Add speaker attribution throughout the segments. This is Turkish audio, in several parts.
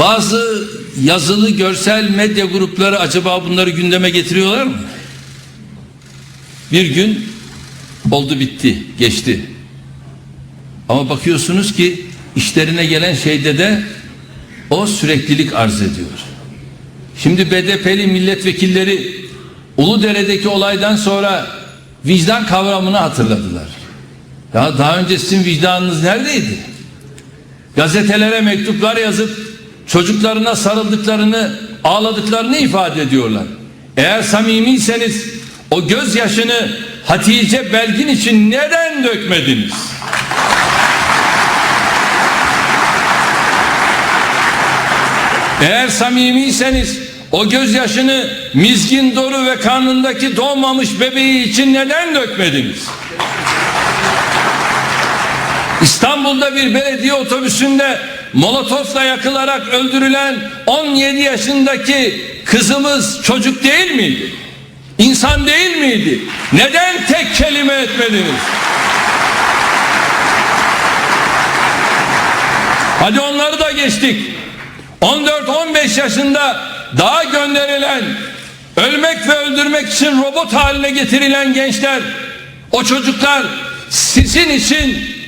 Speaker 1: Bazı yazılı görsel medya grupları acaba bunları gündeme getiriyorlar mı? Bir gün oldu bitti, geçti. Ama bakıyorsunuz ki işlerine gelen şeyde de o süreklilik arz ediyor. Şimdi BDP'li milletvekilleri Uludere'deki olaydan sonra vicdan kavramını hatırladılar. Ya daha önce sizin vicdanınız neredeydi? Gazetelere mektuplar yazıp çocuklarına sarıldıklarını, ağladıklarını ifade ediyorlar. Eğer samimiyseniz o gözyaşını Hatice Belgin için neden dökmediniz? Eğer samimiyseniz o gözyaşını Mizgin Doru ve karnındaki doğmamış bebeği için neden dökmediniz? İstanbul'da bir belediye otobüsünde molotofla yakılarak öldürülen 17 yaşındaki kızımız çocuk değil miydi? İnsan değil miydi? Neden tek kelime etmediniz? Hadi onları da geçtik. 14-15 yaşında dağa gönderilen, ölmek ve öldürmek için robot haline getirilen gençler, o çocuklar sizin için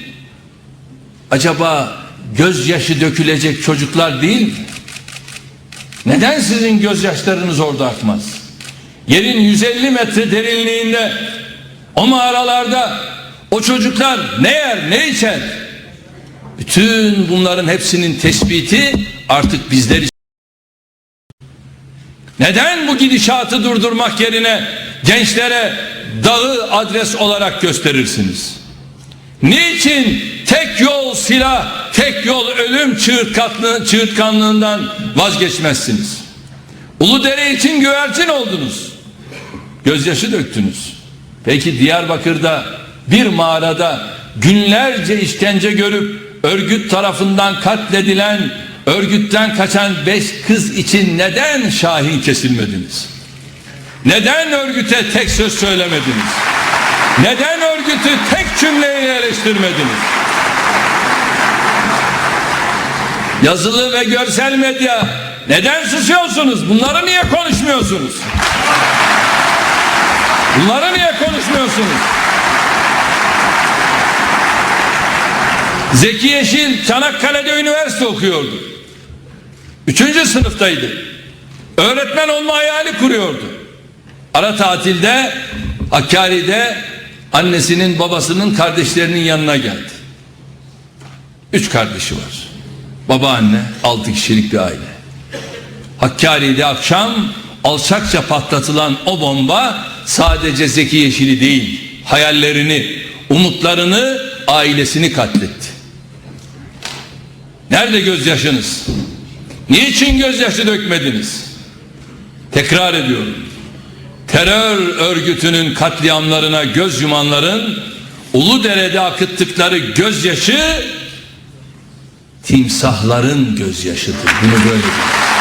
Speaker 1: acaba gözyaşı dökülecek çocuklar değil mi? Neden sizin gözyaşlarınız orada akmaz? Yerin 150 metre derinliğinde o mağaralarda o çocuklar ne yer ne içer? Bütün bunların hepsinin tespiti artık bizler için. Neden bu gidişatı durdurmak yerine gençlere dağı adres olarak gösterirsiniz? Niçin tek yol silah, tek yol ölüm çığırtkanlığı, çığırtkanlığından vazgeçmezsiniz? Uludere için güvercin oldunuz. Gözyaşı döktünüz. Peki Diyarbakır'da bir mağarada günlerce işkence görüp örgüt tarafından katledilen, örgütten kaçan beş kız için neden şahin kesilmediniz? Neden örgüte tek söz söylemediniz? Neden örgütü tek cümleyle eleştirmediniz? Yazılı ve görsel medya neden susuyorsunuz? Bunları niye konuşmuyorsunuz? Bunları niye konuşmuyorsunuz? Zeki Yeşil Çanakkale'de üniversite okuyordu. Üçüncü sınıftaydı. Öğretmen olma hayali kuruyordu. Ara tatilde Hakkari'de annesinin babasının kardeşlerinin yanına geldi. Üç kardeşi var. Baba anne altı kişilik bir aile. Hakkari'de akşam alçakça patlatılan o bomba sadece Zeki Yeşil'i değil hayallerini, umutlarını, ailesini katletti. Nerede gözyaşınız? Niçin gözyaşı dökmediniz? Tekrar ediyorum. Terör örgütünün katliamlarına göz yumanların Uludere'de akıttıkları gözyaşı timsahların gözyaşıdır. Bunu böyle bilin.